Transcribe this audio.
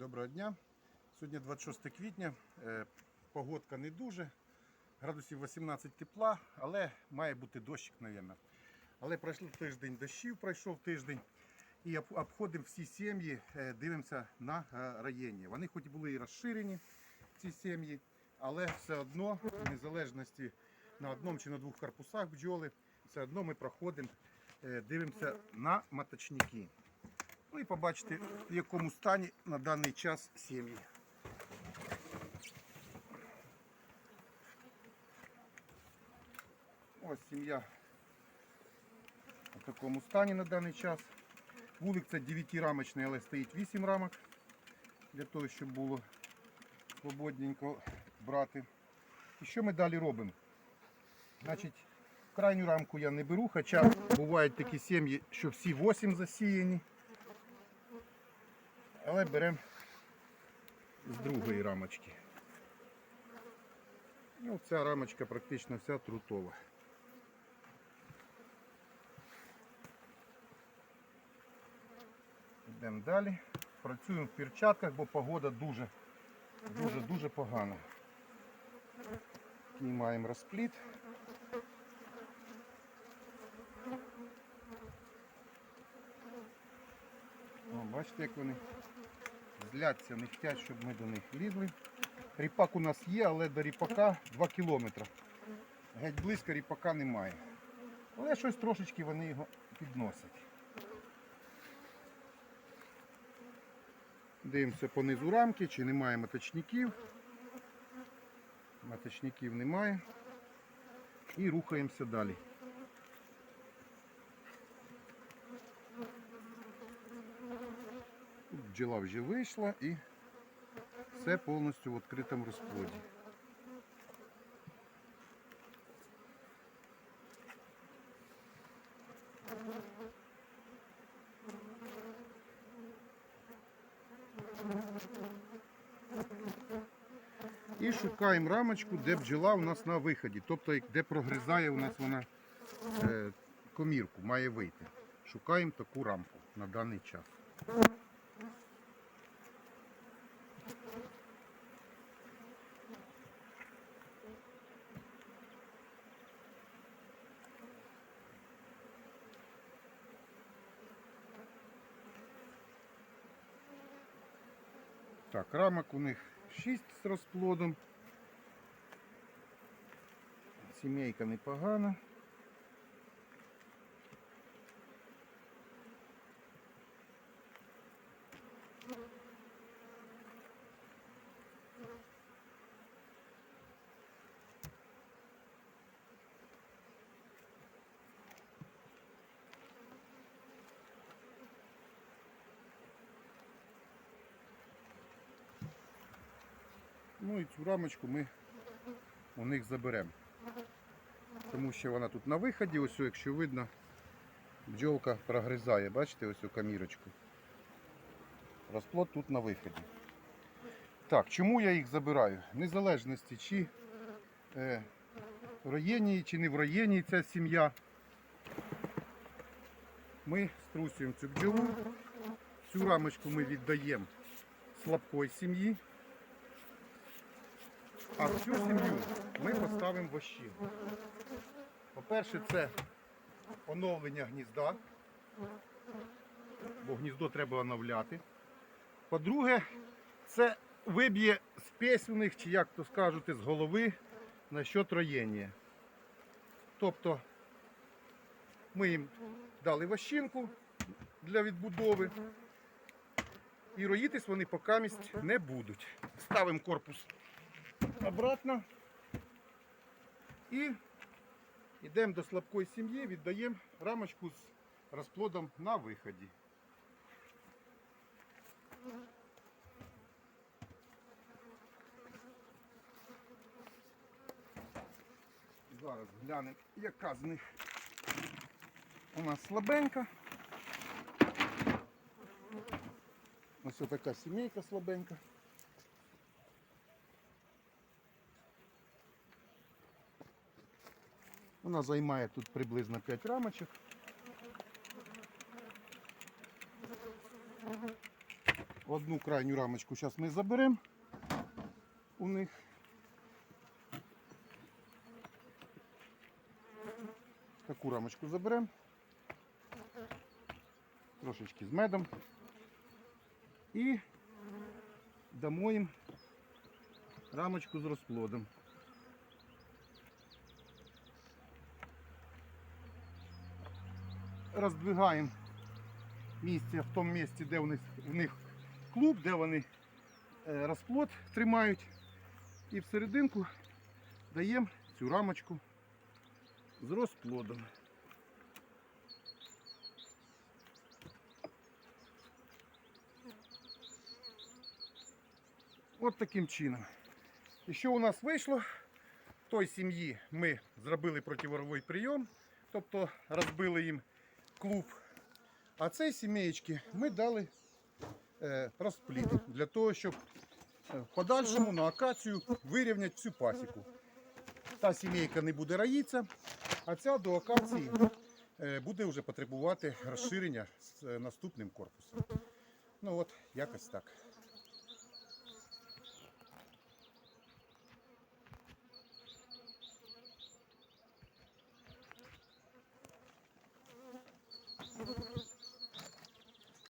Доброго дня. Сьогодні 26 квітня. Е, Погодка не дуже. Градусів 18 тепла, але має бути дощик, мабуть. Але пройшов тиждень дощів, пройшов тиждень. І обходимо всі сім'ї, е, дивимося на е, районі. Вони хоч були і розширені, ці сім'ї, але все одно, в незалежності на одному чи на двох корпусах бджоли, все одно ми проходимо, дивимося на маточники. Ну і побачите, в якому стані на даний час сім'ї. Ось сім'я в такому стані на даний час. Вулик це 9-рамочний, але стоїть 8 рамок для того, щоб було свободненько брати. І що ми далі робимо? Значить, крайню рамку я не беру, хоча бувають такі сім'ї, що всі 8 засіяні. Але беремо з другої рамочки. Ну, ця рамочка практично вся трутова. Йдемо далі. Працюємо в перчатках, бо погода дуже, дуже, дуже погана. Знімаємо розпліт. О, бачите, як вони зляться, не хочуть, щоб ми до них лізли. Ріпак у нас є, але до ріпака 2 кілометри. Геть близько ріпака немає. Але щось трошечки вони його підносять. Дивимося по низу рамки, чи немає маточників. Маточників немає. І рухаємося далі. Бджола вже вийшла і все повністю в відкритому розплоді. І шукаємо рамочку, де бджола у нас на виході, тобто де прогризає у нас вона е, комірку, має вийти. Шукаємо таку рамку на даний час. Так, рамок у них 6 з розплодом. Сімейка непогана. Ну і цю рамочку ми у них заберемо. Тому що вона тут на виході, ось якщо видно, бджолка прогризає, бачите, ось цю камірочку. Розплод тут на виході. Так, чому я їх забираю? Незалежності, чи е, в роєнії, чи не в роєнії ця сім'я. Ми струсюємо цю бджолу. Цю рамочку ми віддаємо слабкої сім'ї. А всю сім'ю ми поставимо в ощину. По-перше, це оновлення гнізда, бо гніздо треба оновляти. По-друге, це виб'є спесь у них, чи як то скажете, з голови на що троєння. Тобто ми їм дали вощинку для відбудови. І роїтись вони покамість не будуть. Ставимо корпус обратно. І йдемо до слабкої сім'ї, віддаємо рамочку з розплодом на виході. Зараз глянемо, яка з них у нас слабенька. Ось така сімейка слабенька. Вона займає тут приблизно 5 рамочок. Одну крайню рамочку зараз ми заберемо у них. Таку рамочку заберемо. Трошечки з медом. І дамо їм рамочку з розплодом. Роздвигаємо місце в тому місці, де у них, в них клуб, де вони е, розплод тримають. І всерединку даємо цю рамочку з розплодом. От таким чином. І що у нас вийшло? В той сім'ї ми зробили противоровий прийом, тобто розбили їм клуб. А цей сімеєчки ми дали е, розпліт для того, щоб е, в подальшому на акацію вирівняти всю пасіку. Та сімейка не буде раїтися, а ця до акації е, буде вже потребувати розширення з е, наступним корпусом. Ну от, якось так.